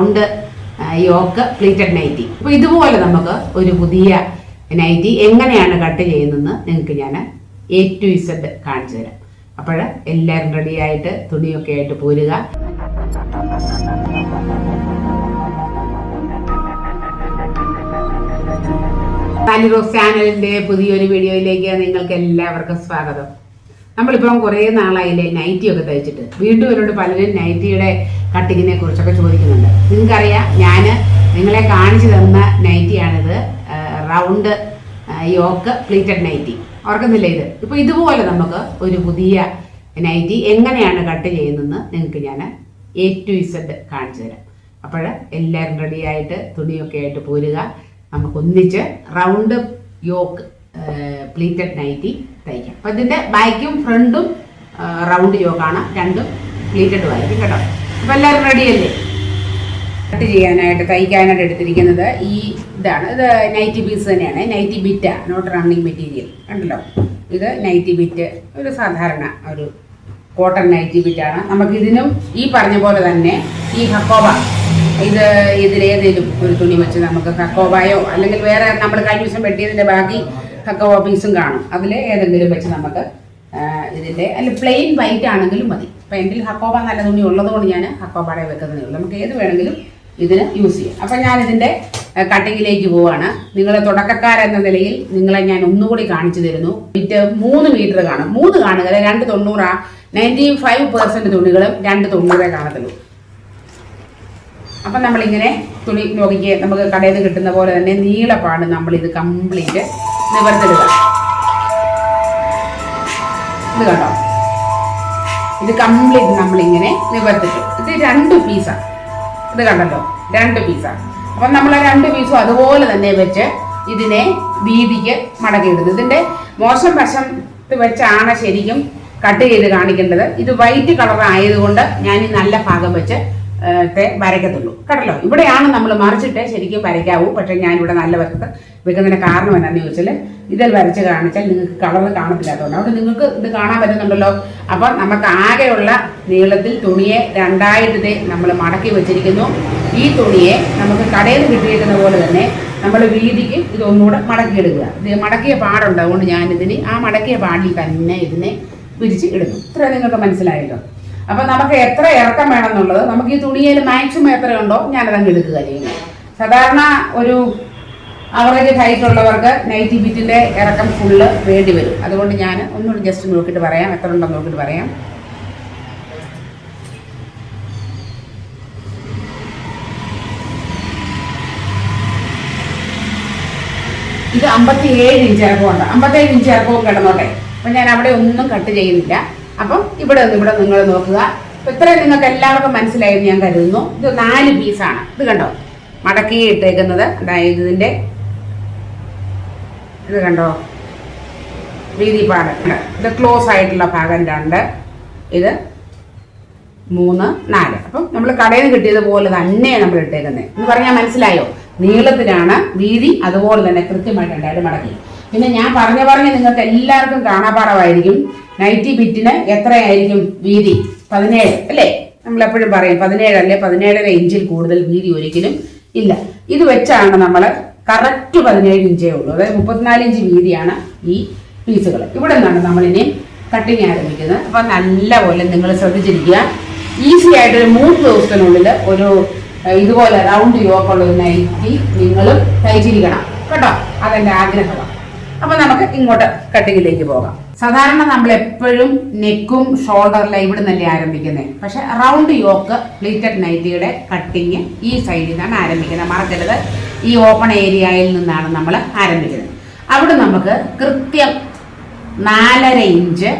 Round yoke pleated nightie അപ്പോൾ ഇതുപോലെ നമുക്ക് ഒരു പുതിയ നൈറ്റി എങ്ങനെയാണ് കട്ട് ചെയ്യുന്നതെന്ന് നിങ്ങൾക്ക് ഞാൻ എ ടു ഇസഡ് കാണിച്ചു തരാം. അപ്പോൾ എല്ലാവരും റെഡിയായിട്ട് തുണിയൊക്കെ ആയിട്ട് പോരുക. ചാനലിന്റെ പുതിയൊരു വീഡിയോയിലേക്ക് നിങ്ങൾക്ക് എല്ലാവർക്കും സ്വാഗതം. നമ്മളിപ്പം കുറേ നാളായില്ലേ നൈറ്റി ഒക്കെ തയ്ച്ചിട്ട്. വീണ്ടും ഇവരോട് പലരും നൈറ്റിയുടെ കട്ടിങ്ങിനെ കുറിച്ചൊക്കെ ചോദിക്കുന്നുണ്ട്. നിങ്ങൾക്കറിയാം ഞാൻ നിങ്ങളെ കാണിച്ചു തന്ന നൈറ്റിയാണിത് റൗണ്ട് യോക്ക് പ്ലീറ്റഡ് നൈറ്റി. ഓർക്കുന്നില്ലേ ഇത്? ഇപ്പോൾ ഇതുപോലെ നമുക്ക് ഒരു പുതിയ നൈറ്റി എങ്ങനെയാണ് കട്ട് ചെയ്യുന്നതെന്ന് നിങ്ങൾക്ക് ഞാൻ എ ടു ഇസഡ് കാണിച്ചു തരാം. അപ്പോൾ എല്ലാവരും റെഡിയായിട്ട് തുണിയൊക്കെ ആയിട്ട് പോരുക. നമുക്കൊന്നിച്ച് റൗണ്ട് യോക്ക് പ്ലീറ്റഡ് നൈറ്റി തയ്ക്കാം. അപ്പം ഇതിന്റെ ബാക്കും ഫ്രണ്ടും റൗണ്ട് യോക്കാണ് രണ്ടും പ്ലീറ്റഡും ആയിരിക്കും കേട്ടോ. അപ്പം എല്ലാവരും റെഡിയല്ലേ കട്ട് ചെയ്യാനായിട്ട് തയ്ക്കാനായിട്ട് എടുത്തിരിക്കുന്നത് ഈ ഇതാണ്. ഇത് നൈറ്റി പീസ് തന്നെയാണ്. Nighty bit not running material ഉണ്ടല്ലോ ഇത് നൈറ്റി ബിറ്റ് ഒരു സാധാരണ ഒരു കോട്ടൺ നൈറ്റി ബിറ്റാണ് നമുക്ക് ഇതിനും ഈ പറഞ്ഞ പോലെ തന്നെ ഈ ഹക്കോബ ഇത് ഇതിലേതെങ്കിലും ഒരു തുണി വെച്ച് നമുക്ക് ഹക്കോബായോ അല്ലെങ്കിൽ വേറെ നമ്മൾ കഴിഞ്ഞ ദിവസം വെട്ടിയതിന്റെ ബാക്കി ഹക്കോബ പീസും കാണും. അതിൽ ഏതെങ്കിലും വെച്ച് നമുക്ക് ഇതിന്റെ അല്ല പ്ലെയിൻ വൈറ്റ് ആണെങ്കിലും മതി. അപ്പം എന്റെ ഹക്കോബ നല്ല തുണി ഉള്ളതുകൊണ്ട് ഞാൻ ഹക്കോബാടെ വെക്കുന്നതേ ഉള്ളൂ. നമുക്ക് ഏത് വേണമെങ്കിലും ഇതിന് യൂസ് ചെയ്യാം. അപ്പം ഞാൻ ഇതിന്റെ കട്ടിങ്ങിലേക്ക് പോവാണ്. നിങ്ങൾ തുടക്കക്കാരെന്ന നിലയിൽ നിങ്ങളെ ഞാൻ ഒന്നുകൂടി കാണിച്ചു തരുന്നു. വിറ്റ് മൂന്ന് മീറ്റർ കാണും. മൂന്ന് കാണുക രണ്ട് തൊണ്ണൂറാ. നയന്റി ഫൈവ് പെർസെന്റ് തുണികളും രണ്ട് തൊണ്ണൂറേ കാണത്തുള്ളൂ. അപ്പം നമ്മളിങ്ങനെ തുണി നോക്കിക്ക് നമുക്ക് കടയിൽ നിന്ന് കിട്ടുന്ന പോലെ തന്നെ നീളപ്പാണ് നമ്മളിത് കംപ്ലീറ്റ് നിവർത്തിടുക. ഇത് കണ്ടോ? ഇത് കംപ്ലീറ്റ് നമ്മൾ ഇങ്ങനെ നിവർത്തിട്ടു. ഇത് രണ്ട് പീസാണ് ഇത് കണ്ടല്ലോ? രണ്ട് പീസാണ് അപ്പം നമ്മൾ ആ രണ്ട് പീസും അതുപോലെ തന്നെ വെച്ച് ഇതിനെ വീതിക്ക് മടക്കിയിടുന്നു ഇതിന്റെ മോശം വശം വെച്ചാണ് ശരിക്കും കട്ട് ചെയ്ത് കാണിക്കേണ്ടത്. ഇത് വൈറ്റ് കളർ ആയതുകൊണ്ട് ഞാൻ ഈ നല്ല ഭാഗം വെച്ച് ത്തെ വരയ്ക്കത്തുള്ളൂ. കേട്ടല്ലോ ഇവിടെയാണ് നമ്മൾ മറിച്ചിട്ട് ശരിക്കും വരയ്ക്കാവൂ. പക്ഷേ ഞാനിവിടെ നല്ല വശത്ത് വെക്കുന്നതിന് കാരണം എന്നാന്ന് ചോദിച്ചാൽ ഇതിൽ വരച്ച് കാണിച്ചാൽ നിങ്ങൾക്ക് കളർ കാണത്തില്ലാത്തതുകൊണ്ട് അവിടെ നിങ്ങൾക്ക് ഇത് കാണാൻ പറ്റുന്നുണ്ടല്ലോ. അപ്പം നമുക്ക് ആകെയുള്ള നീളത്തിൽ തുണിയെ രണ്ടായിട്ട് നമ്മൾ മടക്കി വെച്ചിരിക്കുന്നു. ഈ തുണിയെ നമുക്ക് കടയിൽ നിന്ന് കിട്ടിയിരിക്കുന്ന പോലെ തന്നെ നമ്മൾ വീതിക്ക് ഇതൊന്നുകൂടെ മടക്കിയെടുക്കുക. ഇത് മടക്കിയ പാടുണ്ട്. അതുകൊണ്ട് ഞാനിതിന് ആ മടക്കിയ പാടിൽ തന്നെ ഇതിനെ വിരിച്ച് ഇടുന്നു. ഇത്ര നിങ്ങൾക്ക് മനസ്സിലായല്ലോ? അപ്പം നമുക്ക് എത്ര ഇറക്കം വേണമെന്നുള്ളത്? നമുക്ക് ഈ തുണിയിൽ മാക്സിമം എത്ര ഉണ്ടോ ഞാനതങ്ങ് എടുക്കുക ചെയ്യുന്നത്. സാധാരണ ഒരു അവറേജ് ഹൈറ്റ് ഉള്ളവർക്ക് നൈറ്റി ബിറ്റിന്റെ ഇറക്കം ഫുള്ള് വേണ്ടി വരും. അതുകൊണ്ട് ഞാൻ ഒന്നുകൂടി ജസ്റ്റ് നോക്കിയിട്ട് പറയാം. എത്ര ഉണ്ടെന്ന് നോക്കിയിട്ട് പറയാം. ഇത് അമ്പത്തി ഏഴ് ഇഞ്ച് ഇറക്കമുണ്ട്. അമ്പത്തേഴ് ഇഞ്ച് ഇറക്കവും കിടന്നോട്ടെ. അപ്പം ഞാൻ അവിടെ ഒന്നും കട്ട് ചെയ്യുന്നില്ല. അപ്പം ഇവിടെ നിന്ന് ഇവിടെ നിങ്ങൾ നോക്കുക. ഇത്രയും നിങ്ങൾക്ക് എല്ലാവർക്കും മനസ്സിലായെന്ന് ഞാൻ കരുതുന്നു. ഇത് നാല് പീസാണ് ഇത് കണ്ടോ? മടക്കി ഇട്ടേക്കുന്നത് അതായത് ഇതിന്റെ ഇത് കണ്ടോ? വീതി പാടുണ്ട് ഇത് ക്ലോസ് ആയിട്ടുള്ള ഭാഗം രണ്ട്. ഇത് മൂന്ന് നാല്. അപ്പം നമ്മൾ കടയിൽ നിന്ന് കിട്ടിയത് പോലെ തന്നെ നമ്മൾ ഇട്ടേക്കുന്നത് എന്ന് പറഞ്ഞാൽ മനസ്സിലായോ? നീളത്തിലാണ് വീതി അതുപോലെ തന്നെ കൃത്യമായിട്ട് രണ്ടായിട്ട് മടക്കി. പിന്നെ ഞാൻ പറഞ്ഞു പറഞ്ഞ് നിങ്ങൾക്ക് എല്ലാവർക്കും കാണാപാടമായിരിക്കും നൈറ്റി ബിറ്റിന് എത്രയായിരിക്കും വീതി? പതിനേഴ് അല്ലേ? നമ്മൾ എപ്പോഴും പറയും പതിനേഴ് അല്ലേ? പതിനേഴര ഇഞ്ചിൽ കൂടുതൽ വീതി ഒരിക്കലും ഇല്ല. ഇത് വെച്ചാണ് നമ്മൾ കറക്റ്റ് പതിനേഴ് ഇഞ്ചേ ഉള്ളൂ. അതായത് മുപ്പത്തിനാല് ഇഞ്ച് വീതിയാണ് ഈ പീസുകൾ ഇവിടെ നിന്നാണ് നമ്മളിനി കട്ടിങ് ആരംഭിക്കുന്നത്. അപ്പം നല്ലപോലെ നിങ്ങൾ ശ്രദ്ധിച്ചിരിക്കുക. ഈസി ആയിട്ട് ഒരു മൂന്ന് ദിവസത്തിനുള്ളിൽ ഒരു ഇതുപോലെ റൗണ്ട് യോക്കുള്ള ഒരു നൈറ്റി നിങ്ങളും തയ്ച്ചിരിക്കണം. കേട്ടോ? അതെന്റെ ആഗ്രഹമാണ്. അപ്പൊ നമുക്ക് ഇങ്ങോട്ട് കട്ടിങ്ങിലേക്ക് പോകാം. സാധാരണ നമ്മൾ എപ്പോഴും നെക്കും ഷോൾഡറിലെ ഇവിടെ നിന്നല്ലേ ആരംഭിക്കുന്നത് പക്ഷെ റൗണ്ട് യോക്ക് പ്ലീറ്റഡ് നൈറ്റിയുടെ കട്ടിങ് ഈ സൈഡിൽ നിന്നാണ് ആരംഭിക്കുന്നത്. മറക്കരുത്. ഈ ഓപ്പൺ ഏരിയയിൽ നിന്നാണ് നമ്മൾ ആരംഭിക്കുന്നത്. അവിടെ നമുക്ക് കൃത്യം നാലര ഇഞ്ച്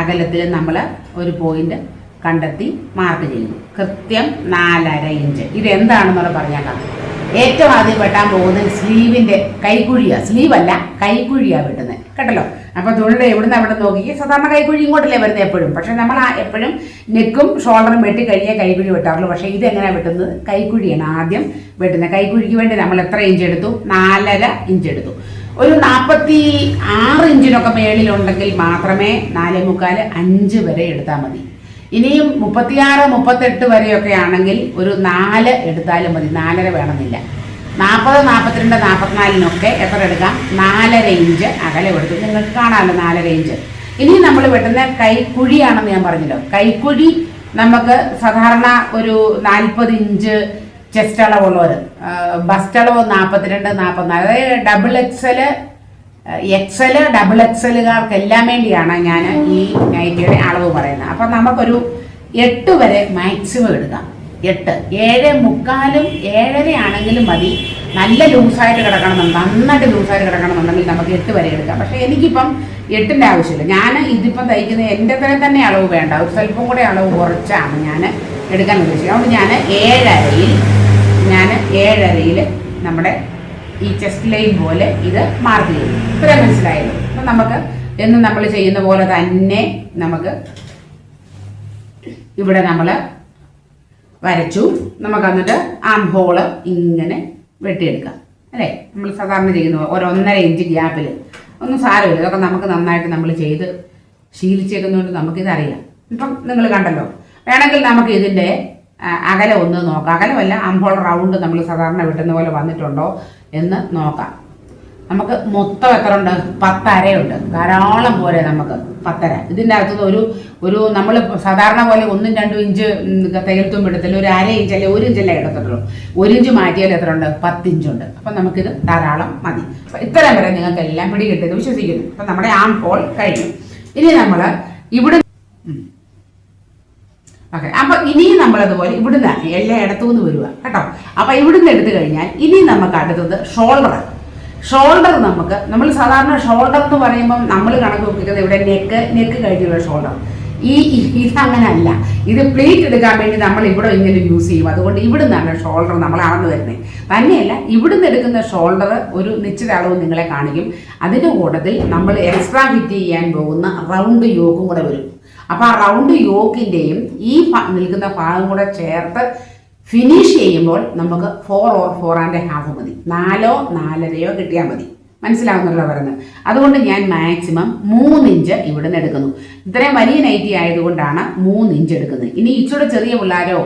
അകലത്തിൽ നമ്മൾ ഒരു പോയിന്റ് കണ്ടെത്തി മാർക്ക് ചെയ്യുന്നു. കൃത്യം നാലര ഇഞ്ച് ഇത് എന്താണെന്നുള്ള പറഞ്ഞേക്കാം ഏറ്റവും ആദ്യം വെട്ടാൻ പോകുന്നത് കൈക്കുഴിയാ. സ്ലീവ് അല്ല കൈക്കുഴിയാ വെട്ടുന്നത് കേട്ടല്ലോ? അപ്പൊ തൊഴിൽ എവിടുന്ന് അവിടെ നോക്കി? സാധാരണ കൈക്കുഴി ഇങ്ങോട്ടല്ലേ വരുന്നത് എപ്പോഴും. പക്ഷെ നമ്മൾ ആ എപ്പോഴും നെക്കും ഷോൾഡറും വെട്ടി കഴിയാൻ കൈക്കുഴി വെട്ടാറുള്ളൂ. പക്ഷേ ഇത് എങ്ങനെയാണ് വെട്ടുന്നത്? കൈക്കുഴിയാണ് ആദ്യം വെട്ടുന്നത് കൈക്കുഴിക്ക് വേണ്ടി നമ്മൾ എത്ര ഇഞ്ച് എടുത്തു? നാലര ഇഞ്ച് എടുത്തു. ഒരു നാൽപ്പത്തി ആറ് ഇഞ്ചിനൊക്കെ മേളിലുണ്ടെങ്കിൽ മാത്രമേ നാലേ മുക്കാൽ അഞ്ച് വരെ എടുത്താൽ മതി. ഇനിയും മുപ്പത്തിയാറ് മുപ്പത്തെട്ട് വരെയൊക്കെ ആണെങ്കിൽ ഒരു നാല് എടുത്താലും മതി. നാലര വേണമെന്നില്ല. നാൽപ്പത് നാൽപ്പത്തിരണ്ട് നാൽപ്പത്തിനാലിനൊക്കെ എത്ര എടുക്കാം? നാലര ഇഞ്ച് അകലെ എടുത്തു നിങ്ങൾക്ക് കാണാമല്ലോ നാലര ഇഞ്ച്. ഇനി നമ്മൾ വെട്ടുന്ന കൈക്കുഴിയാണെന്ന് ഞാൻ പറഞ്ഞല്ലോ. കൈക്കുഴി നമുക്ക് സാധാരണ ഒരു നാൽപ്പത് ഇഞ്ച് ചെസ്റ്റ് അളവുള്ളവർ ബസ്റ്റ് അളവ് നാൽപ്പത്തിരണ്ട് നാൽപ്പത്തിനാല് അതായത് ഡബിൾ എക്സൽ എക്സൽ ഡബിൾ എക്സലുകാർക്ക് എല്ലാം വേണ്ടിയാണ് ഞാൻ ഈ നൈറ്റിയുടെ അളവ് പറയുന്നത്. അപ്പം നമുക്കൊരു എട്ട് വരെ മാക്സിമം എടുക്കാം. എട്ട്. ഏഴ് മുക്കാലും ഏഴര ആണെങ്കിലും മതി. നല്ല ലൂസായിട്ട് കിടക്കണമെന്നുണ്ട് നന്നായിട്ട് ലൂസായിട്ട് കിടക്കണമെന്നുണ്ടെങ്കിൽ നമുക്ക് എട്ട് വരെ എടുക്കാം. പക്ഷേ എനിക്കിപ്പം എട്ടിന്റെ ആവശ്യമില്ല. ഞാൻ ഇതിപ്പം തയ്ക്കുന്നത് എന്റെ തരം തന്നെ അളവ് വേണ്ട. ഒരു സ്വല്പം കൂടെ അളവ് കുറച്ചാണ് ഞാൻ എടുക്കാൻ ഉദ്ദേശിക്കുന്നത്. അതുകൊണ്ട് ഞാൻ ഏഴരയിൽ ഞാൻ ഏഴരയിൽ നമ്മുടെ ഈ ചെസ്റ്റ് ലൈൻ പോലെ ഇത് മാർക്ക് ചെയ്യും ഇത്ര മനസ്സിലായത് അപ്പം നമുക്ക് എന്ന് നമ്മൾ ചെയ്യുന്ന പോലെ തന്നെ നമുക്ക് ഇവിടെ നമ്മൾ വരച്ചു. നമുക്ക് എന്നിട്ട് ആം ഹോൾ ഇങ്ങനെ വെട്ടിയെടുക്കാം. അല്ലേ? നമ്മൾ സാധാരണ ചെയ്യുന്ന ഒരൊന്നര ഇഞ്ച് ഗ്യാപ്പിൽ ഒന്നും സാരമില്ല. ഇതൊക്കെ നമുക്ക് നന്നായിട്ട് നമ്മൾ ചെയ്ത് ശീലിച്ചേക്കുന്നതുകൊണ്ട് നമുക്കിതറിയാം. ഇപ്പം നിങ്ങൾ കണ്ടല്ലോ. വേണമെങ്കിൽ നമുക്ക് ഇതിന്റെ അകലം ഒന്ന് നോക്കാം. അകലമല്ല അംഹോൾ റൗണ്ട് നമ്മൾ സാധാരണ വെട്ടുന്ന പോലെ വന്നിട്ടുണ്ടോ എന്ന് നോക്കാം. നമുക്ക് മൊത്തം എത്ര ഉണ്ട്? പത്തരയുണ്ട്. ധാരാളം പോരെ നമുക്ക് പത്തര. ഇതിന്റെ അകത്തുനിന്ന് ഒരു ഒരു നമ്മൾ സാധാരണ പോലെ ഒന്നും രണ്ടും ഇഞ്ച് തയ്യൽത്തും എടുത്തില്ല. ഒരു അര ഇഞ്ച് അല്ലെ ഒരു ഇഞ്ചല്ലേ എടുത്തിട്ടുള്ളൂ. ഒരു ഇഞ്ച് മാറ്റിയാൽ എത്ര ഉണ്ട്? പത്തിഞ്ചുണ്ട്. അപ്പം നമുക്കിത് ധാരാളം മതി. അപ്പം ഇത്രയും വരെ നിങ്ങൾക്ക് എല്ലാം പിടി കിട്ടിയെന്ന് വിശ്വസിക്കുന്നു. അപ്പം നമ്മുടെ ആം ഹോൾ കഴിഞ്ഞു. ഇനി നമ്മൾ ഇവിടെ ഓക്കെ അപ്പൊ ഇനിയും നമ്മളതുപോലെ ഇവിടുന്ന് എല്ലാ ഇടത്തുനിന്ന് വരിക കേട്ടോ? അപ്പോൾ ഇവിടുന്ന് എടുത്തു കഴിഞ്ഞാൽ ഇനി നമുക്ക് അടുത്തത് ഷോൾഡർ ഷോൾഡർ നമുക്ക് നമ്മൾ സാധാരണ ഷോൾഡർ എന്ന് പറയുമ്പോൾ നമ്മൾ കണക്ക് വെക്കുന്നത് ഇവിടെ നെക്ക് നെക്ക് കഴിഞ്ഞുള്ള ഷോൾഡർ ഈ ഇത് ഇതങ്ങനെ അല്ല ഇത് പ്ലേറ്റ് എടുക്കാൻ വേണ്ടി നമ്മൾ ഇവിടെ ഇങ്ങനെ യൂസ് ചെയ്യും. അതുകൊണ്ട് ഇവിടുന്നാണ് ഷോൾഡർ നമ്മൾ അളന്ന് വരുന്നത് തന്നെയല്ല ഇവിടുന്ന് എടുക്കുന്ന ഷോൾഡർ ഒരു നിശ്ചിത അളവ് നിങ്ങളെ കാണിക്കും. അതിന്റെ കൂട്ടത്തിൽ നമ്മൾ എക്സ്ട്രാ ഫിറ്റ് ചെയ്യാൻ പോകുന്ന റൗണ്ട് യോഗം കൂടെ വരും. അപ്പൊ ആ റൗണ്ട് യോക്കിന്റെയും ഈ നിൽക്കുന്ന ഭാഗം കൂടെ ചേർത്ത് ഫിനിഷ് ചെയ്യുമ്പോൾ നമുക്ക് four or four and half മതി. നാലോ നാലരയോ കിട്ടിയാൽ മതി. മനസ്സിലാവുന്നല്ലോ പറയുന്നത്? അതുകൊണ്ട് ഞാൻ മാക്സിമം മൂന്ന് ഇഞ്ച് ഇവിടുന്ന് എടുക്കുന്നു. ഇത്രയും വലിയ നൈറ്റി ആയതുകൊണ്ടാണ് മൂന്ന് ഇഞ്ച് എടുക്കുന്നത്. ഇനി ഇച്ചിരി ചെറിയ പിള്ളേരോ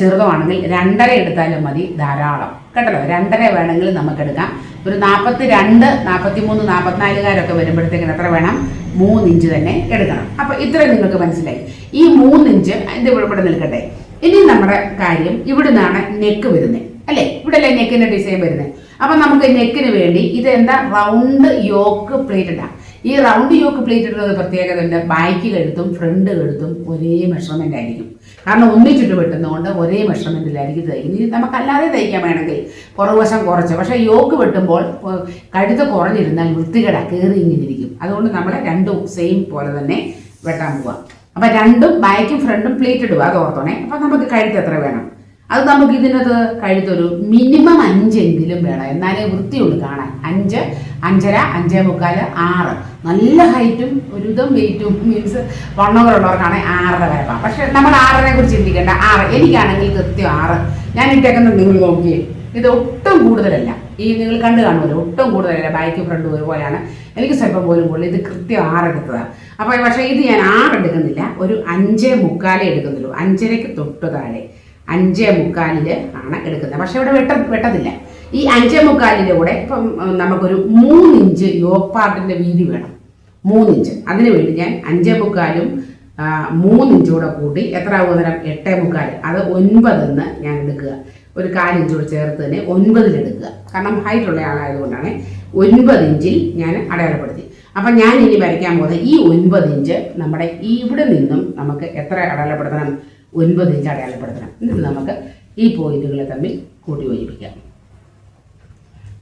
ചെറുതോ ആണെങ്കിൽ രണ്ടര എടുത്താലും മതി ധാരാളം. കേട്ടല്ലോ? രണ്ടര വേണമെങ്കിൽ നമുക്ക് എടുക്കാം. ഒരു നാൽപ്പത്തി രണ്ട് നാൽപ്പത്തി മൂന്ന് നാൽപ്പത്തിനാലുകാരൊക്കെ വരുമ്പോഴത്തേക്കിന് എത്ര വേണം? മൂന്ന് ഇഞ്ച് തന്നെ എടുക്കണം. അപ്പൊ ഇത്രയും നിങ്ങൾക്ക് മനസ്സിലായി. ഈ മൂന്ന് ഇഞ്ച് ഇത് ഇവിടെ ഇവിടെ നിൽക്കട്ടെ. ഇനി നമ്മുടെ കാര്യം ഇവിടുന്നാണ് നെക്ക് വരുന്നത് അല്ലേ? ഇവിടെ അല്ലേ നെക്കിന്റെ ഡിസൈൻ വരുന്നത് അപ്പൊ നമുക്ക് നെക്കിന് വേണ്ടി ഇത് എന്താ റൗണ്ട് യോക്ക് പ്ലേറ്റ് ഇടാം. ഈ റൗണ്ട് യോക്ക് പ്ലേറ്റ് ഇടുന്നത് പ്രത്യേകത ഉണ്ട്. ബാക്ക് കഴുത്തും ഫ്രണ്ട് കഴുത്തും ഒരേ മെഷർമെന്റ് ആയിരിക്കും. കാരണം ഒന്നിച്ചിട്ട് വെട്ടുന്നതുകൊണ്ട് ഒരേ മെഷർമെന്റിലായിരിക്കും തയ്ക്കുന്നത്. ഇനി നമുക്കല്ലാതെ തയ്ക്കാൻ വേണമെങ്കിൽ. പുറകുവശം കുറച്ച്. പക്ഷേ യോക്ക് വെട്ടുമ്പോൾ കഴുത്ത് കുറഞ്ഞിരുന്നാൽ വൃത്തികേട. കയറി ഇങ്ങനെ ഇരിക്കും അതുകൊണ്ട് നമ്മൾ രണ്ടും സെയിം പോലെ തന്നെ വെട്ടാൻ പോവാം. അപ്പൊ രണ്ടും ബാക്കും ഫ്രണ്ടും പ്ലേറ്റ് ഇടുക അത് ഓർത്തോണേ. അപ്പൊ നമുക്ക് കഴുത്ത് എത്ര വേണം? അത് നമുക്ക് ഇതിനകത്ത് കഴുത്തൊരു മിനിമം അഞ്ചെങ്കിലും വേണം. എന്നാലേ വൃത്തിയുള്ളൂ കാണാൻ. അഞ്ച് അഞ്ചര അഞ്ചേ മുക്കാൽ ആറ്. നല്ല ഹൈറ്റും ഒരുവിധം വെയിറ്റും മീൻസ് വണ്ണവരുള്ളവർക്കാണ് ആറര വരപ്പാം പക്ഷെ നമ്മൾ ആറരെ കുറിച്ച് ചിന്തിക്കേണ്ട. ആറ്. എനിക്കാണെങ്കിൽ കൃത്യം ആറ്. ഞാൻ ഇട്ടേക്കുന്നത് നിങ്ങൾ നോക്കിയേ. ഇത് ഒട്ടും കൂടുതലല്ല. ഈ നിങ്ങൾ കണ്ടു കാണുമല്ലോ ഒട്ടും കൂടുതലല്ല. ബാക്ക് ഫ്രണ്ട് ഒരുപോലെയാണ്. എനിക്ക് സ്വല്പം പോലും കൂടുതൽ. ഇത് കൃത്യം ആറ് എടുത്തതാണ്. അപ്പോൾ പക്ഷേ ഇത് ഞാൻ ആറ് എടുക്കുന്നില്ല. ഒരു അഞ്ചേ മുക്കാലേ എടുക്കുന്നുള്ളൂ. അഞ്ചരയ്ക്ക് തൊട്ട് താഴെ. അഞ്ചേ മുക്കാലിൽ ആണ് എടുക്കുന്നത്. പക്ഷെ ഇവിടെ വെട്ട വെട്ടതില്ല ഈ അഞ്ചേ മുക്കാലിന്റെ കൂടെ ഇപ്പം നമുക്കൊരു മൂന്നിഞ്ച് യോഗ് പാർട്ടിന്റെ വീതി വേണം. മൂന്നിഞ്ച് അതിന് വേണ്ടി ഞാൻ അഞ്ചേ മുക്കാലും മൂന്നിഞ്ചും കൂടെ കൂട്ടി എത്ര ആകും നേരം എട്ടേ മുക്കാൽ അത് ഒൻപതെന്ന് ഞാൻ എടുക്കുക. ഒരു കാലിഞ്ച് കൂടെ ചേർത്ത് തന്നെ ഒൻപതിൽ എടുക്കുക. കാരണം ഹൈറ്റ് ഉള്ള ആളായതുകൊണ്ടാണ് ഒൻപത് ഇഞ്ചിൽ ഞാൻ അടയാളപ്പെടുത്തി. അപ്പം ഞാൻ ഇനി വരയ്ക്കാൻ പോകുന്നത് ഈ ഒൻപത് ഇഞ്ച് നമ്മുടെ ഇവിടെ നിന്നും നമുക്ക് എത്ര അടയാളപ്പെടുത്തണം? ഒൻപത് ഇഞ്ച് അടയാളപ്പെടുത്തണം. എന്നിട്ട് നമുക്ക് ഈ പോയിന്റുകളെ തമ്മിൽ കൂട്ടി യോജിപ്പിക്കാം.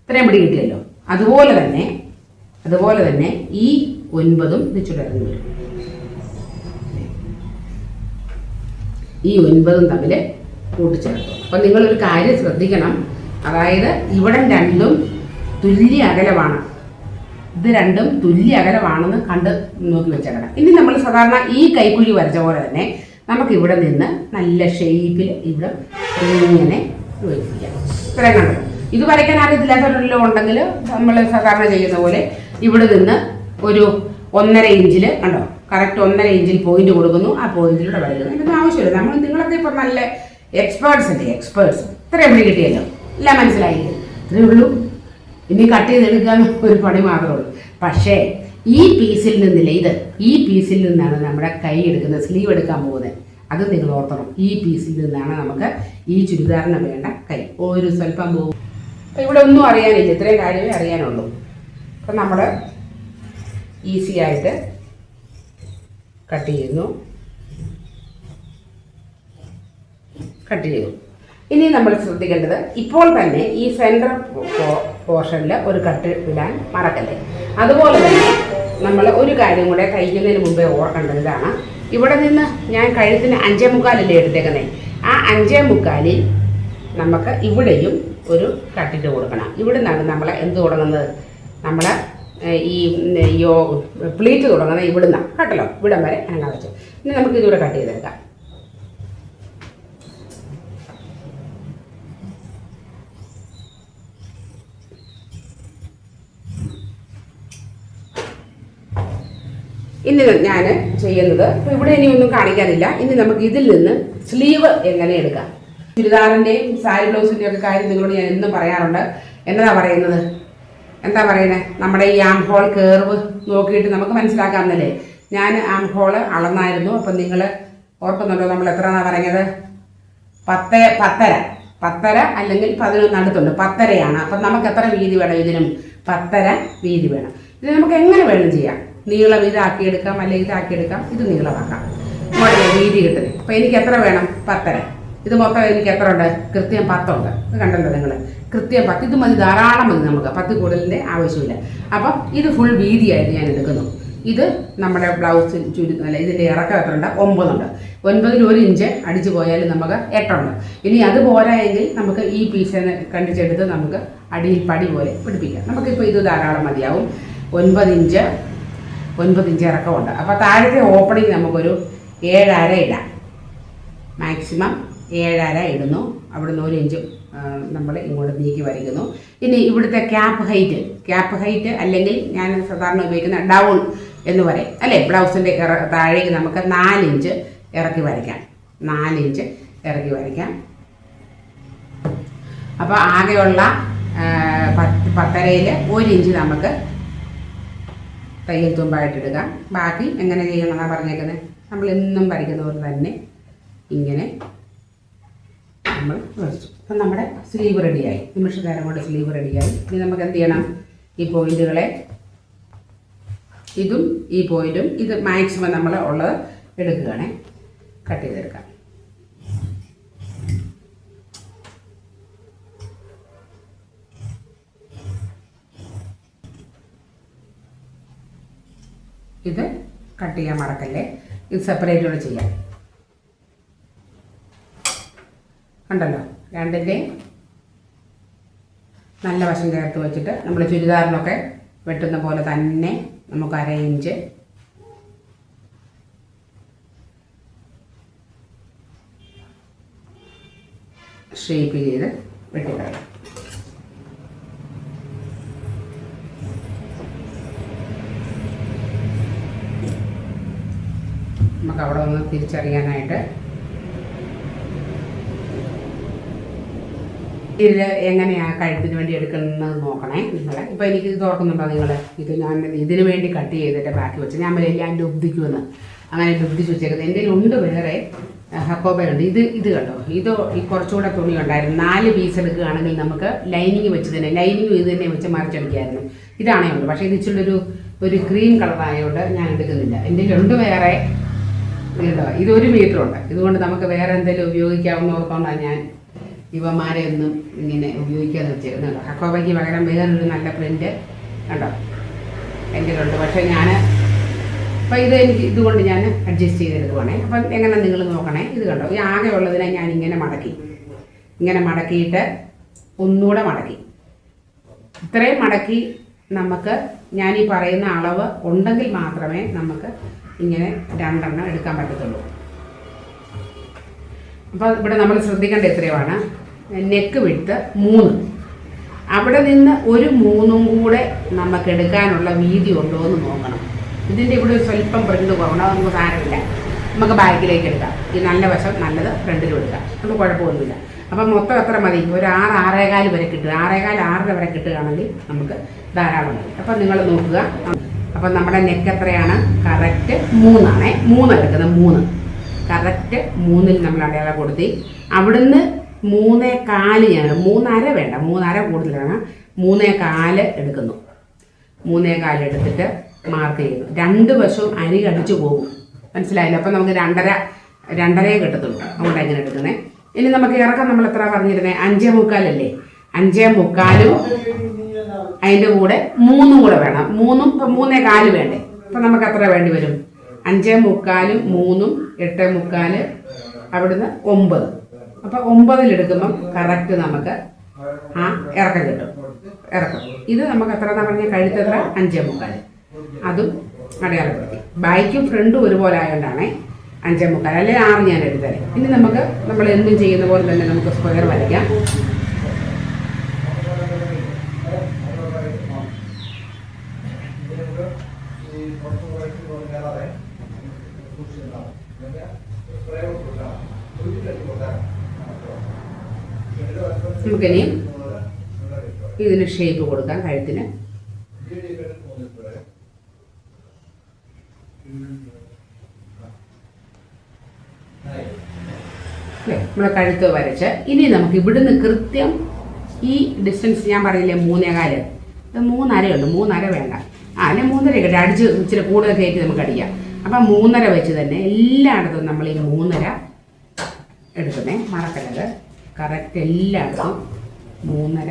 ഇത്രയും പിടി കിട്ടിയല്ലോ. അതുപോലെ തന്നെ അതുപോലെ തന്നെ ഈ ഒൻപതും ഇത് ഈ ഒൻപതും തമ്മിൽ കൂട്ടിച്ചേർത്തു അപ്പം നിങ്ങളൊരു കാര്യം ശ്രദ്ധിക്കണം. അതായത് ഇവിടെ രണ്ടും തുല്യ അകലമാണ്. ഇത് രണ്ടും തുല്യ അകലമാണെന്ന് കണ്ട് നോക്കി വെച്ചേക്കണം. ഇനി നമ്മൾ സാധാരണ ഈ കൈക്കുഴി വരച്ച പോലെ തന്നെ നമുക്ക് ഇവിടെ നിന്ന് നല്ല ഷേപ്പിൽ ഇവിടെ ഇങ്ങനെ വയ്ക്കാം ഇത്രയും കണ്ടു. ഇത് വരയ്ക്കാൻ അറിയത്തില്ലാത്തവരെല്ലാം ഉണ്ടെങ്കിൽ നമ്മൾ സാധാരണ ചെയ്യുന്ന പോലെ ഇവിടെ നിന്ന് ഒരു ഒന്നര ഇഞ്ചിൽ കണ്ടോ? കറക്റ്റ് ഒന്നര ഇഞ്ചിൽ പോയിന്റ് കൊടുക്കുന്നു. ആ പോയിന്റിലൂടെ വരയ്ക്കുന്നു എന്നൊന്നും ആവശ്യമില്ല. നമ്മൾ നിങ്ങളൊക്കെ ഇപ്പം നല്ല എക്സ്പേർട്സ് അല്ലേ? എക്സ്പേർട്സ് ഇത്രയും പിടി കിട്ടിയല്ലോ? എല്ലാം മനസ്സിലായില്ലേ? ഇത്രയേ ഉള്ളൂ. ഇനി കട്ട് ചെയ്തെടുക്കാൻ ഒരു പണി മാത്രമേ ഉള്ളൂ. പക്ഷേ ഈ പീസിൽ നിന്നില്ല. ഇത് ഈ പീസിൽ നിന്നാണ് നമ്മുടെ കൈ എടുക്കുന്നത് സ്ലീവ് എടുക്കാൻ പോകുന്നത്. അത് നിങ്ങൾ ഓർത്തണം. ഈ പീസിൽ നിന്നാണ് നമുക്ക് ഈ ചുരിദാറിന് വേണ്ട കൈ. ഒരു സ്വല്പം പോകും ഇവിടെ ഒന്നും അറിയാനില്ല. ഇത്രയും കാര്യമേ അറിയാനുള്ളൂ. അപ്പം നമ്മൾ ഈസി ആയിട്ട് കട്ട് ചെയ്യുന്നു. കട്ട് ചെയ്തു. ഇനി നമ്മൾ ശ്രദ്ധിക്കേണ്ടത് ഇപ്പോൾ തന്നെ ഈ സെന്റർ പോർഷനിൽ ഒരു കട്ട് ഇടാൻ മറക്കല്ലേ. അതുപോലെ തന്നെ നമ്മൾ ഒരു കാര്യം കൂടെ തയ്ക്കുന്നതിന് മുമ്പേ ഓർക്കേണ്ടത് ഇതാണ് ഇവിടെ നിന്ന് ഞാൻ കഴുത്തിന് അഞ്ചേ മുക്കാലല്ലേ എടുത്തേക്കുന്നത് ആ അഞ്ചേ മുക്കാലിൽ നമുക്ക് ഇവിടെയും ഒരു കട്ടിട്ട് കൊടുക്കണം. ഇവിടെ നിന്നാണ് നമ്മൾ എന്ത് തുടങ്ങുന്നത്? നമ്മൾ ഈ യോ പ്ലീറ്റ് തുടങ്ങുന്നത് ഇവിടുന്ന. കേട്ടല്ലോ? ഇവിടം വരെ അങ്ങനെ വെച്ചു ഇനി നമുക്ക് ഇതുകൂടെ കട്ട് ചെയ്തെടുക്കാം. ഇനി ഞാൻ ചെയ്യുന്നത് ഇവിടെ ഇനി ഒന്നും കാണിക്കാനില്ല. ഇനി നമുക്ക് ഇതിൽ നിന്ന് സ്ലീവ് എങ്ങനെ എടുക്കാം? ചുരിദാറിന്റെയും സാരി ബ്ലൗസിന്റെയും ഒക്കെ കാര്യം നിങ്ങളോട് ഞാൻ എന്നും പറയാറുണ്ട്. എന്നതാ പറയുന്നത്? എന്താ പറയുന്നത് നമ്മുടെ ഈ ആം ഹോൾ കേർവ് നോക്കിയിട്ട് നമുക്ക് മനസ്സിലാക്കാമെന്നല്ലേ ഞാൻ ആം ഹോൾ അളന്നായിരുന്നു. അപ്പം നിങ്ങൾ ഓർക്കുന്നുണ്ടോ നമ്മൾ എത്രയാണ് പറഞ്ഞത് പത്ത് പത്തര. പത്തര അല്ലെങ്കിൽ പതിനൊന്ന് അടുത്തുണ്ട്. പത്തരയാണ്. അപ്പം നമുക്ക് എത്ര വീതി വേണം ഇതിനും? പത്തര വീതി വേണം. ഇത് നമുക്ക് എങ്ങനെ വേണം ചെയ്യാം? നീളം ഇതാക്കിയെടുക്കാം അല്ലെങ്കിൽ ഇതാക്കിയെടുക്കാം ഇത് നീളമാക്കാം. മോഡലെ വീതി കിട്ടുന്നത് അപ്പം എനിക്ക് എത്ര വേണം? പത്തര. ഇത് മൊത്തം എനിക്ക് എത്ര ഉണ്ട് കൃത്യം പത്തുണ്ട്. ഇത് കണ്ടല്ലോ നിങ്ങൾ കൃത്യം പത്ത് ഇത് മതി ധാരാളം മതി നമുക്ക്. പത്ത് കൂടുതലിന്റെ ആവശ്യമില്ല. അപ്പം ഇത് ഫുൾ വീതിയായിട്ട് ഞാൻ എടുക്കുന്നു. ഇത് നമ്മുടെ ബ്ലൗസ് ചുരി അല്ല ഇതിന്റെ ഇറക്കം എത്ര ഉണ്ട് ഒമ്പതുണ്ട്. ഒൻപതിൽ ഒരു ഇഞ്ച് അടിച്ചു പോയാൽ നമുക്ക് എട്ടുണ്ട്. ഇനി അത് പോരായെങ്കിൽ നമുക്ക് ഈ പീസിനെ കണ്ടിച്ചെടുത്ത് നമുക്ക് അടിയിൽ പടി പോലെ പിടിപ്പിക്കാം. നമുക്കിപ്പോൾ ഇത് ധാരാളം മതിയാവും. ഒൻപത് ഇഞ്ച് ഒൻപത് ഇഞ്ച് ഇറക്കമുണ്ട്. അപ്പോൾ താഴത്തെ ഓപ്പണിങ് നമുക്കൊരു ഏഴര ഇടാം. മാക്സിമം ഏഴര ഇടുന്നു. അവിടുന്ന് ഒരു ഇഞ്ച് നമ്മൾ ഇങ്ങോട്ട് നീക്കി വരയ്ക്കുന്നു. ഇനി ഇവിടുത്തെ ക്യാപ്പ് ഹൈറ്റ് ക്യാപ്പ് ഹൈറ്റ് അല്ലെങ്കിൽ ഞാൻ സാധാരണ ഉപയോഗിക്കുന്ന ഡൗൺ എന്ന് പറയും. അല്ലേ? ബ്ലൗസിന്റെ താഴേക്ക് നമുക്ക് നാലിഞ്ച് ഇറക്കി വരയ്ക്കാം. നാലിഞ്ച് ഇറക്കി വരയ്ക്കാം. അപ്പോൾ ആകെയുള്ള പത്ത് പത്തരയിൽ ഒരു ഇഞ്ച് നമുക്ക് തയ്യൽ തുമ്പായിട്ട് എടുക്കാം ബാക്കി എങ്ങനെ ചെയ്യണമെന്നാണ് പറഞ്ഞേക്കുന്നത് നമ്മൾ എന്നും പോലെ തന്നെ ഇങ്ങനെ നമ്മൾ വരച്ചു അപ്പം നമ്മുടെ സ്ലീവ് റെഡിയായി നിമിഷ കൊണ്ട് സ്ലീവ് റെഡിയായി ഇനി നമുക്ക് എന്ത് ചെയ്യണം? ഈ പോയിന്റുകളെ ഇതും ഈ പോയിന്റും ഇത് മാക്സിമം നമ്മൾ ഉള്ളത് എടുക്കുകയാണെ. കട്ട് ചെയ്തെടുക്കാം. ഇത് കട്ട് ചെയ്യാൻ മറക്കല്ലേ? ഇത് സെപ്പറേറ്റ് ചെയ്യാം. കണ്ടല്ലോ? രണ്ടിന്റെ നല്ല വശം ചേർത്ത് വെച്ചിട്ട് നമ്മൾ ചുരിദാറിനൊക്കെ വെട്ടുന്ന പോലെ തന്നെ നമുക്ക് അര ഇഞ്ച്. ഷേപ്പ് ചെയ്ത് വെട്ടിക്കളയാം. നമുക്ക് അവിടെ ഒന്ന് തിരിച്ചറിയാനായിട്ട് ഇതിൽ എങ്ങനെയാണ് കഴുത്തിന് വേണ്ടി എടുക്കുന്നത് നോക്കണേ നിങ്ങൾ ഇപ്പോൾ എനിക്ക് ഇത് ഓർക്കുന്നുണ്ടോ നിങ്ങൾ ഇത് ഞാൻ ഇതിന് വേണ്ടി കട്ട് ചെയ്തിട്ട് ബാക്കി വെച്ച് ഞാൻ വരെ ഞാൻ ലുബ്ധിക്കുമെന്ന് അങ്ങനെ ലുബ്ധിച്ച് വെച്ചേക്കുന്നത്. എന്റെ ഉണ്ട് വേറെ ഹക്കോബയുണ്ട് ഇത് ഇത് കണ്ടോ? ഇത് കുറച്ചുകൂടെ തുണി ഉണ്ടായിരുന്നു. നാല് പീസ് എടുക്കുകയാണെങ്കിൽ നമുക്ക് ലൈനിങ് വെച്ച് തന്നെ ലൈനിങ് ഇത് തന്നെ വെച്ച് മറിച്ചടിക്കായിരുന്നു. ഇതാണേ ഉള്ളൂ. പക്ഷേ ഇത് ഇച്ചിരി ഒരു ഒരു ക്രീം കളറായതുകൊണ്ട് ഞാൻ എടുക്കുന്നില്ല. എന്റെ രണ്ട് വേറെ ഇതൊരു ഇത് ഒരു മീറ്റർ ഉണ്ട്. ഇതുകൊണ്ട് നമുക്ക് വേറെ എന്തെങ്കിലും ഉപയോഗിക്കാവുന്ന ഓർക്കൊണ്ടാണ് ഞാൻ ഇവന്മാരെ ഒന്നും ഇങ്ങനെ ഉപയോഗിക്കാതെ വെച്ചിരുന്നുണ്ടോ ഹക്കോബയ്ക്ക് പകരം വേറൊരു നല്ല പ്രിന്റ് കണ്ടോ? എന്റെ ഉണ്ട് പക്ഷേ ഞാൻ അപ്പോൾ ഇത് എനിക്ക് ഇതുകൊണ്ട് ഞാൻ അഡ്ജസ്റ്റ് ചെയ്തെടുക്കുവാണേ അപ്പം എങ്ങനെ നിങ്ങൾ നോക്കണേ? ഇത് കണ്ടോ? ഈ ആകെ ഉള്ളതിനെ ഞാൻ ഇങ്ങനെ മടക്കി. ഇങ്ങനെ മടക്കിയിട്ട് ഒന്നുകൂടെ മടക്കി. ഇത്രയും മടക്കി നമുക്ക് ഞാൻ ഈ പറയുന്ന അളവ് ഉണ്ടെങ്കിൽ മാത്രമേ നമുക്ക് ഇങ്ങനെ രണ്ടെണ്ണം എടുക്കാൻ പറ്റത്തുള്ളൂ. അപ്പോൾ ഇവിടെ നമ്മൾ ശ്രദ്ധിക്കേണ്ട എത്രയുമാണ് നെക്ക് വിട്ട് മൂന്ന്. അവിടെ നിന്ന് ഒരു മൂന്നും കൂടെ നമുക്ക് എടുക്കാനുള്ള വീതി ഉണ്ടോ എന്ന് നോക്കണം. ഇതിന്റെ ഇവിടെ സ്വല്പം പ്രിന്റ് കുറവുണ്ട് അത് നമുക്ക് സാരമില്ല. നമുക്ക് ബാക്കിലേക്ക് എടുക്കാം. ഈ നല്ല വശം നല്ലത് ഫ്രണ്ടിലും എടുക്കാം. നമുക്ക് കുഴപ്പമൊന്നുമില്ല. അപ്പം മൊത്തം എത്ര മതി? ഒരു ആറ് ആറേകാൽ വരെ കിട്ടുക ആറേകാൽ ആറര വരെ കിട്ടുകയാണെങ്കിൽ നമുക്ക് ധാരാളം മതി. അപ്പം നിങ്ങൾ നോക്കുക. അപ്പം നമ്മുടെ നെക്ക് എത്രയാണ്? കറക്റ്റ് മൂന്നാണേ. മൂന്ന് എടുക്കുന്നത്. മൂന്ന്. കറക്റ്റ് മൂന്നിൽ നമ്മൾ അടയാളം കൊടുത്തി അവിടുന്ന് മൂന്നേ കാൽ ഞാൻ മൂന്നര വേണ്ട മൂന്നര കൂടുതലാണ്. മൂന്നേ കാൽ എടുക്കുന്നു. മൂന്നേ കാൽ എടുത്തിട്ട് മാർക്ക് ചെയ്യുന്നു. രണ്ട് വശവും അരി കടിച്ചു പോകും. മനസ്സിലായില്ല? അപ്പം നമുക്ക് രണ്ടര രണ്ടരയെ കിട്ടത്തുള്ളൂ. അതുകൊണ്ട് എങ്ങനെ എടുക്കുന്നത് ഇനി നമുക്ക് ഇറക്കം നമ്മൾ എത്ര പറഞ്ഞിരുന്നത് അഞ്ചേ മുക്കാലല്ലേ? അഞ്ചേ മുക്കാലും അതിന്റെ കൂടെ മൂന്നും കൂടെ വേണം. മൂന്നും ഇപ്പം മൂന്നേ കാൽ വേണ്ടേ? അപ്പം നമുക്ക് എത്ര വേണ്ടി വരും? അഞ്ചേ മുക്കാലും മൂന്നും എട്ടേ മുക്കാൽ അവിടുന്ന് ഒമ്പത്. അപ്പം ഒമ്പതിലെടുക്കുമ്പം കറക്റ്റ് നമുക്ക് ആ ഇറക്കം കിട്ടും. ഇറക്കം. ഇത് നമുക്ക് എത്ര എന്നാ പറഞ്ഞ? കഴുത്തത്ര അഞ്ചേ മുക്കാൽ അതും അടയാളപ്പെടുത്തി. ബാക്കും ഫ്രണ്ടും ഒരുപോലെ ആയതുകൊണ്ടാണ് അഞ്ചേ മുക്കാൽ അല്ലെങ്കിൽ ആറ് ഞാൻ എടുത്തത്. ഇനി നമുക്ക് നമ്മൾ എന്തും ചെയ്യുന്ന പോലെ തന്നെ നമുക്ക് സ്ക്വയർ വരയ്ക്കാം. നമുക്കിനി ഇതിന് ഷേപ്പ് കൊടുക്കാം കഴുത്തിന്. നമ്മളെ കഴുത്ത് വരച്ച്. ഇനി നമുക്ക് ഇവിടുന്ന് കൃത്യം ഈ ഡിസ്റ്റൻസ് ഞാൻ പറയില്ലേ മൂന്നേകാൽ. മൂന്നരയുണ്ട് മൂന്നര വേണ്ട. ആ അല്ലെ മൂന്നര അടിച്ച് ഇച്ചിരി കൂടുതൽ കയറ്റി നമുക്ക് അടിക്കാം. അപ്പം മൂന്നര വെച്ച് തന്നെ എല്ലായിടത്തും നമ്മൾ ഈ മൂന്നര എടുക്കുന്നേ മറക്കല്ലത് കറക്റ്റ് എല്ലായിടത്തും മൂന്നര.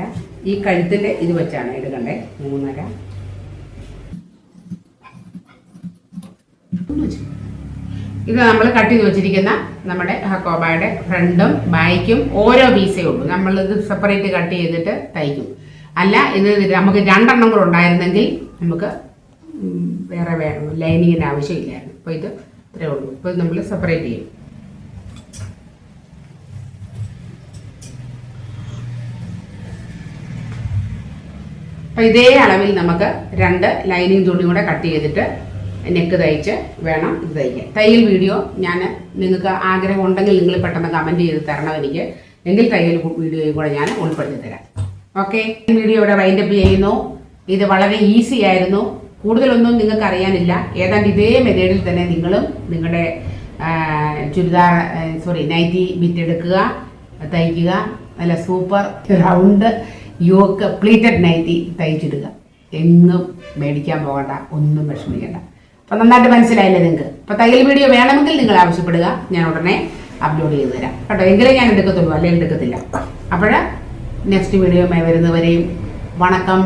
ഈ കഴുത്തിന്റെ ഇത് വെച്ചാണ് എടുക്കണ്ടേ? മൂന്നര. ഇത് നമ്മൾ കട്ട് ചെയ്ത് വെച്ചിരിക്കുന്ന നമ്മുടെ ഹക്കോബായുടെ ഫ്രണ്ടും ബാക്കും ഓരോ പീസേ ഉള്ളൂ. നമ്മൾ ഇത് സെപ്പറേറ്റ് കട്ട് ചെയ്തിട്ട് തയ്ക്കും. അല്ല ഇത് നമുക്ക് രണ്ടെണ്ണം കൂടെ ഉണ്ടായിരുന്നെങ്കിൽ നമുക്ക് വേറെ വേണം ലൈനിങ്ങിന് ആവശ്യമില്ലായിരുന്നു. അപ്പോൾ ഇത് ഇത്രേ ഉള്ളൂ. ഇപ്പോൾ നമ്മൾ സെപ്പറേറ്റ് ചെയ്യും. അപ്പോൾ ഇതേ അളവിൽ നമുക്ക് രണ്ട് ലൈനിങ് തുണി കൂടെ കട്ട് ചെയ്തിട്ട് നെക്ക് തയ്ച്ച് വേണം ഇത് തയ്ക്കാൻ. തയ്യൽ വീഡിയോ ഞാൻ നിങ്ങൾക്ക് ആഗ്രഹം ഉണ്ടെങ്കിൽ നിങ്ങൾ പെട്ടെന്ന് കമന്റ് ചെയ്ത് തരണം എനിക്ക്. എങ്കിൽ തയ്യൽ വീഡിയോയും കൂടെ ഞാൻ ഉൾപ്പെടുത്തി തരാം. ഓക്കെ വീഡിയോ ഇവിടെ വൈൻഡപ്പ് ചെയ്യുന്നു. ഇത് വളരെ ഈസി ആയിരുന്നു. കൂടുതലൊന്നും നിങ്ങൾക്ക് അറിയാനില്ല. ഏതാണ്ട് ഇതേ മെത്തേഡിൽ തന്നെ നിങ്ങളും നിങ്ങളുടെ ചുരിദാർ സോറി നൈറ്റി ബിറ്റ് എടുക്കുക തയ്ക്കുക. നല്ല super round yoke pleated nighty തയ്ച്ചിടുക. എന്നും മേടിക്കാൻ പോകണ്ട ഒന്നും വിഷമിക്കണ്ട. അപ്പം നന്നായിട്ട് മനസ്സിലായില്ലേ നിങ്ങൾക്ക് അപ്പോൾ തയ്യൽ വീഡിയോ വേണമെങ്കിൽ നിങ്ങൾ ആവശ്യപ്പെടുക. ഞാൻ ഉടനെ അപ്ലോഡ് ചെയ്ത് തരാം. കേട്ടോ എങ്കിലേ ഞാൻ എടുക്കത്തുള്ളൂ അല്ലെങ്കിൽ എടുക്കത്തില്ല. അപ്പോൾ നെക്സ്റ്റ് വീഡിയോ വരുന്നവരെയും വണക്കം.